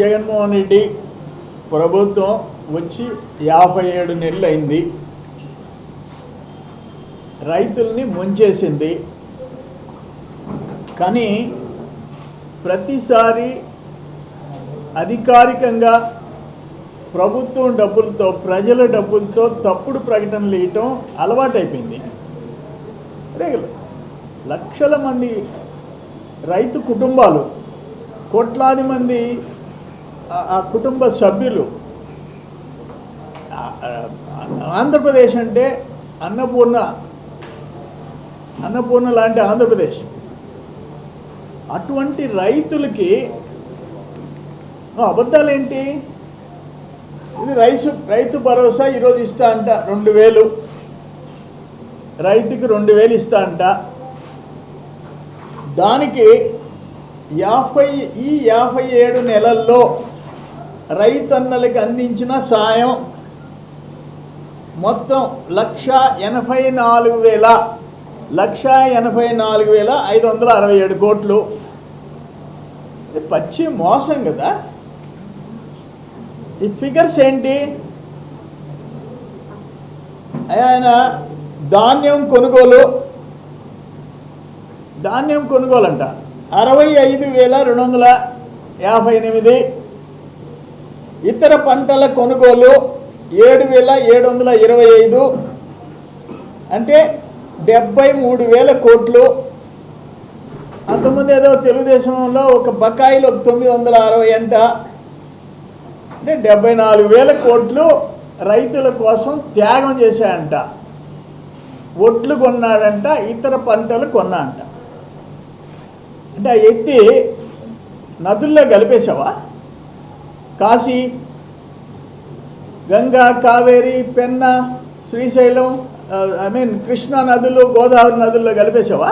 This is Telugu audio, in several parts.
జగన్మోహన్ రెడ్డి ప్రభుత్వం వచ్చి యాభై ఏడు నెలలు అయింది రైతుల్ని ముంచేసింది. కానీ ప్రతిసారి అధికారికంగా ప్రభుత్వం డబ్బులతో ప్రజల డబ్బులతో తప్పుడు ప్రకటనలు ఇవ్వటం అలవాటైపోయింది. రెగ్యులర్ లక్షల మంది రైతు కుటుంబాలు కోట్లాది మంది ఆ- కుటుంబ సభ్యులు. ఆంధ్రప్రదేశ్ అంటే అన్నపూర్ణ అన్నపూర్ణ లాంటి ఆంధ్రప్రదేశ్. అటువంటి రైతులకి అబద్ధాలు ఏంటి ఇది రైతు రైతు భరోసా ఈరోజు ఇస్తా అంట రెండు వేలు. రైతుకి రెండు వేలు ఇస్తా అంట. దానికి యాభై ఈ యాభై ఏడు నెలల్లో రైతన్నలకి అందించిన సాయం మొత్తం లక్ష ఎనభై నాలుగు వేల లక్ష ఎనభై నాలుగు వేల ఐదు వందల అరవై ఏడు కోట్లు. పచ్చి మోసం కదా? ఈ ఫిగర్స్ ఏంటి? ఆయన ధాన్యం కొనుగోలు ధాన్యం కొనుగోలు అంట అరవై ఐదు వేల రెండు వందల యాభై ఎనిమిది. ఇతర పంటల కొనుగోలు ఏడు వేల ఏడు వందల ఇరవై ఐదు అంటే డెబ్బై మూడు వేల కోట్లు. అంతకుముందు ఏదో తెలుగుదేశంలో ఒక బకాయిలు ఒక తొమ్మిది వందల అరవై అంట. అంటే డెబ్బై నాలుగు వేల కోట్లు రైతుల కోసం త్యాగం చేశాయంట. ఒట్లు కొన్నాడంట ఇతర పంటలు కొన్నా అంట అంటే ఆ ఎత్తి నదుల్లో కలిపేశావా? కాశీ గంగా కావేరి పెన్న శ్రీశైలం ఐ మీన్ కృష్ణా నదులు గోదావరి నదుల్లో కలిపేసావా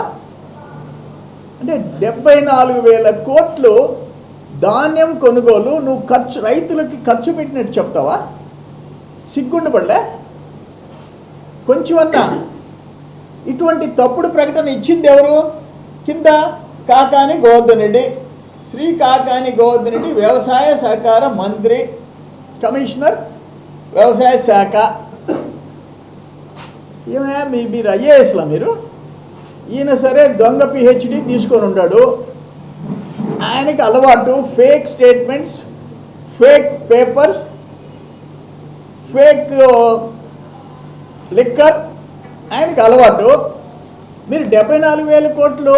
అంటే డెబ్బై నాలుగు వేల కోట్లు ధాన్యం కొనుగోలు నువ్వు ఖర్చు రైతులకి ఖర్చు పెట్టినట్టు చెప్తావా? సిగ్గుండబడలే కొంచెమన్నా. ఇటువంటి తప్పుడు ప్రకటన ఇచ్చింది ఎవరు? కింద కాకాని గోవర్ధన్ రెడ్డి. శ్రీ కాకాని గోవర్ధన్ రెడ్డి వ్యవసాయ సహకార మంత్రి కమిషనర్ వ్యవసాయ శాఖ. ఏమయ్యా మీ మీరు ఐఏఎస్లా మీరు? ఈయన సరే దొంగ పిహెచ్డి తీసుకొని ఉన్నాడు ఆయనకి అలవాటు fake statements fake papers fake liquor ఆయనకి అలవాటు. మీరు డెబ్బై నాలుగు వేల కోట్లు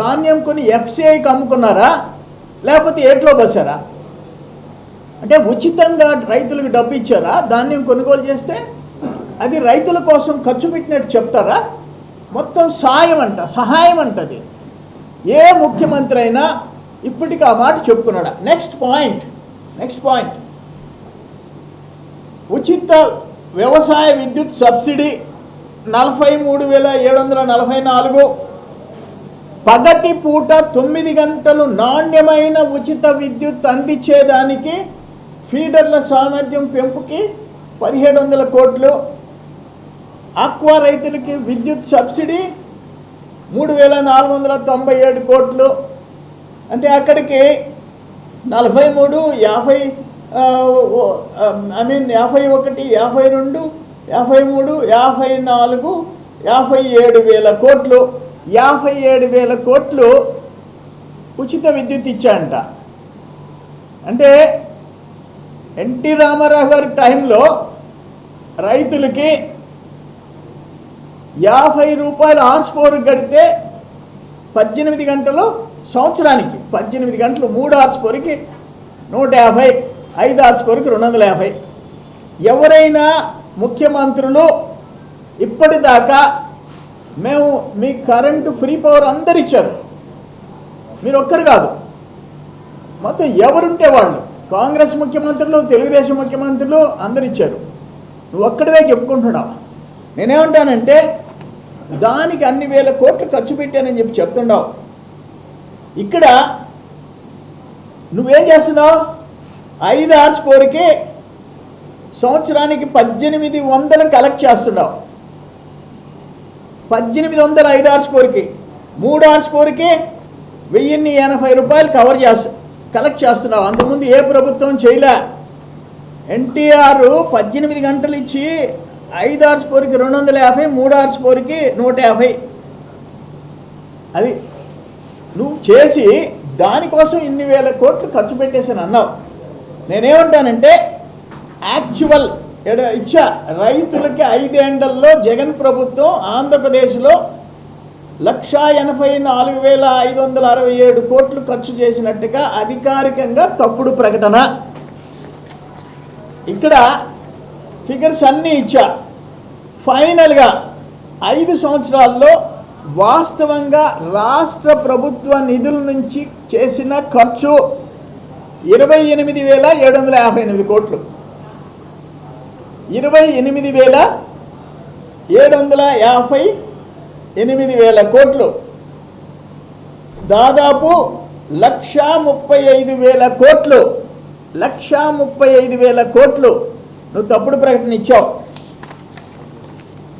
ధాన్యం కొని ఎఫ్సిఐకి అమ్ముకున్నారా? లేకపోతే ఏట్లో బసారా అంటే ఉచితంగా రైతులకు డబ్బు ఇచ్చారా? ధాన్యం కొనుగోలు చేస్తే అది రైతుల కోసం ఖర్చు పెట్టినట్టు చెప్తారా? మొత్తం సాయం అంట సహాయం అంటది ఏ ముఖ్యమంత్రి అయినా ఇప్పటికి ఆ మాట చెప్పుకున్నాడా? నెక్స్ట్ పాయింట్ నెక్స్ట్ పాయింట్ ఉచిత వ్యవసాయ విద్యుత్ సబ్సిడీ నలభై మూడు వేల ఏడు వందల నలభై నాలుగు పగటి పూట తొమ్మిది గంటలు నాణ్యమైన ఉచిత విద్యుత్ అందించేదానికి ఫీడర్ల సామర్థ్యం పెంపుకి పదిహేడు వందల కోట్లు ఆక్వా రైతులకి విద్యుత్ సబ్సిడీ మూడు వేల నాలుగు వందల తొంభై ఏడు కోట్లు. అంటే అక్కడికి నలభై మూడు యాభై ఐ మీన్ యాభై ఒకటి యాభై రెండు యాభై మూడు యాభై నాలుగు యాభై ఏడు వేల కోట్లు. యాభై ఏడు వేల కోట్లు ఉచిత విద్యుత్ ఇచ్చాయంట. అంటే ఎన్టీ రామారావు గారి టైంలో రైతులకి యాభై రూపాయలు హార్స్పవర్ కడితే పద్దెనిమిది గంటలు సంవత్సరానికి పద్దెనిమిది గంటలు మూడు హార్స్పవర్కి నూట యాభై ఐదు హార్స్పవర్కి రెండు వందల యాభై. ఎవరైనా ముఖ్యమంత్రులు ఇప్పటిదాకా మేము మీ కరెంటు ఫ్రీ పవర్ అందరు ఇచ్చారు మీరు ఒక్కరు కాదు. మొత్తం ఎవరుంటే వాళ్ళు? కాంగ్రెస్ ముఖ్యమంత్రులు తెలుగుదేశం ముఖ్యమంత్రులు అందరు ఇచ్చారు నువ్వు ఒక్కడివే చెప్పుకుంటున్నావు? నేనేమంటానంటే దానికి అన్ని వేల కోట్లు ఖర్చు పెట్టానని చెప్పి చెప్తున్నావు ఇక్కడ నువ్వేం చేస్తున్నావు? ఐదు ఆర్స్ పోరుకి సంవత్సరానికి పద్దెనిమిది వందలు కలెక్ట్ చేస్తున్నావు. పద్దెనిమిది వందల ఐదు ఆర్స్ పోరుకి మూడు ఆర్స్ పోరుకి వెయ్యిన్ని ఎనభై రూపాయలు కవర్ చేస్తా కలెక్ట్ చేస్తున్నావు. అంతకుముందు ఏ ప్రభుత్వం చేయలే. ఎన్టీఆర్ పద్దెనిమిది గంటలు ఇచ్చి ఐదు ఆర్స్ పోరుకి రెండు వందల యాభై మూడు ఆర్స్ పోరుకి నూట యాభై. అది నువ్వు చేసి దానికోసం ఇన్ని వేల కోట్లు ఖర్చు పెట్టేసాను అన్నావు. నేనేమంటానంటే యాక్చువల్ ఎడ ఇచ్చా? రైతులకి ఐదేండల్లో జగన్ ప్రభుత్వం ఆంధ్రప్రదేశ్లో లక్షా ఎనభై నాలుగు వేల ఐదు వందల అరవై ఏడు కోట్లు ఖర్చు చేసినట్టుగా అధికారికంగా తప్పుడు ప్రకటన. ఇక్కడ ఫిగర్స్ అన్నీ ఇచ్చా. ఫైనల్గా ఐదు సంవత్సరాల్లో వాస్తవంగా రాష్ట్ర ప్రభుత్వ నిధుల నుంచి చేసిన ఖర్చు ఇరవై ఎనిమిది వేల ఏడు వందల యాభై ఎనిమిది కోట్లు. ఇరవై ఎనిమిది వేల ఏడు వందల యాభై ఎనిమిది వేల కోట్లు. దాదాపు లక్ష ముప్పై ఐదు వేల కోట్లు. లక్ష ముప్పై ఐదు వేల కోట్లు నువ్వు తప్పుడు ప్రకటన ఇచ్చావు.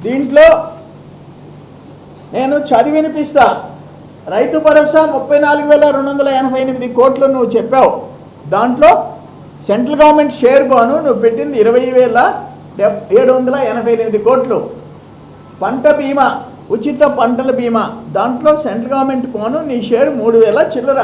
దీంట్లో నేను చదివి వినిపిస్తా రైతు భరోసా ముప్పై నాలుగు వేల రెండు వందల ఎనభై ఎనిమిది కోట్లు నువ్వు చెప్పావు. దాంట్లో సెంట్రల్ గవర్నమెంట్ షేర్ గాను నువ్వు పెట్టింది ఇరవై వేల ఏడు వందల ఎనభై ఎనిమిది కోట్లు. పంట బీమా ఉచిత పంటల బీమా. దాంట్లో సెంట్రల్ గవర్నమెంట్ పోను నీ షేర్ మూడు వేల చిల్లర.